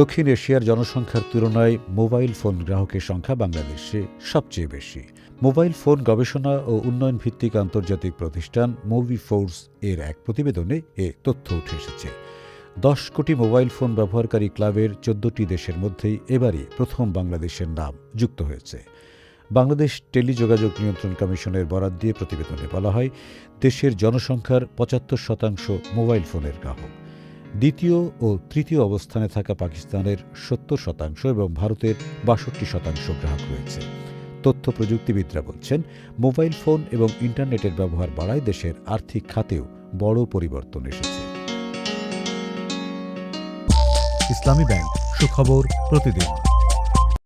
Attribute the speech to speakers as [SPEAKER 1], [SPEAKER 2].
[SPEAKER 1] দক্ষিণ এশিয়ার জনসংখ্যার তুলনায় মোবাইল ফোন গ্রাহকের সংখ্যা বাংলাদেশে সবচেয়ে বেশি। মোবাইল ফোন গবেষণা ও উন্নয়ন ভিত্তিক আন্তর্জাতিক প্রতিষ্ঠান মুভি ফোর্স এর এক প্রতিবেদনে এ তথ্য উঠে এসেছে। দশ কোটি মোবাইল ফোন ব্যবহারকারী ক্লাবের চোদ্দটি দেশের মধ্যেই এবারই প্রথম বাংলাদেশের নাম যুক্ত হয়েছে। বাংলাদেশ টেলিযোগাযোগ নিয়ন্ত্রণ কমিশনের বরাত দিয়ে প্রতিবেদনে বলা হয়, দেশের জনসংখ্যার পঁচাত্তর শতাংশ মোবাইল ফোনের গ্রাহক। দ্বিতীয় ও তৃতীয় অবস্থানে থাকা পাকিস্তানের সত্তর শতাংশ এবং ভারতের বাষট্টি শতাংশ গ্রাহক রয়েছে। তথ্য প্রযুক্তিবিদরা বলছেন, মোবাইল ফোন এবং ইন্টারনেটের ব্যবহার বাড়ায় দেশের আর্থিক খাতেও বড় পরিবর্তন এসেছে।
[SPEAKER 2] ইসলামী ব্যাংক, সুখবর প্রতিদিন।